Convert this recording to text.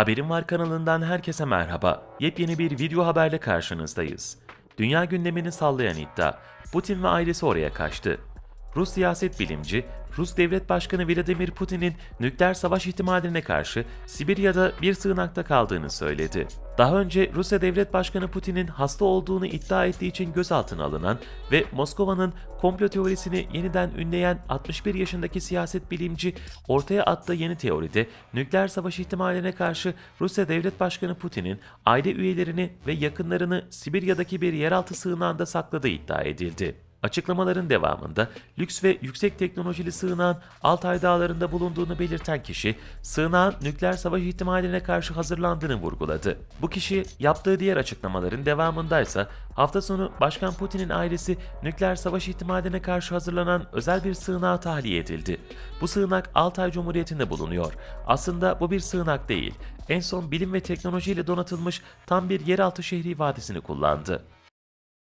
Haberim Var kanalından herkese merhaba. Yepyeni bir video haberle karşınızdayız. Dünya gündemini sallayan iddia. Putin ve ailesi oraya kaçtı. Rus siyaset bilimci, Rus Devlet Başkanı Vladimir Putin'in nükleer savaş ihtimaline karşı Sibirya'da bir sığınakta kaldığını söyledi. Daha önce Rusya Devlet Başkanı Putin'in hasta olduğunu iddia ettiği için gözaltına alınan ve Moskova'nın komplo teorisini yeniden ünleyen 61 yaşındaki siyaset bilimci ortaya attığı yeni teoride nükleer savaş ihtimaline karşı Rusya Devlet Başkanı Putin'in aile üyelerini ve yakınlarını Sibirya'daki bir yeraltı sığınağında sakladığı iddia edildi. Açıklamaların devamında lüks ve yüksek teknolojili sığınağın Altay Dağları'nda bulunduğunu belirten kişi, sığınağın nükleer savaş ihtimaline karşı hazırlandığını vurguladı. Bu kişi yaptığı diğer açıklamaların devamındaysa hafta sonu Başkan Putin'in ailesi nükleer savaş ihtimaline karşı hazırlanan özel bir sığınağa tahliye edildi. Bu sığınak Altay Cumhuriyeti'nde bulunuyor. Aslında bu bir sığınak değil. En son bilim ve teknolojiyle donatılmış tam bir yeraltı şehri vadisini kullandı.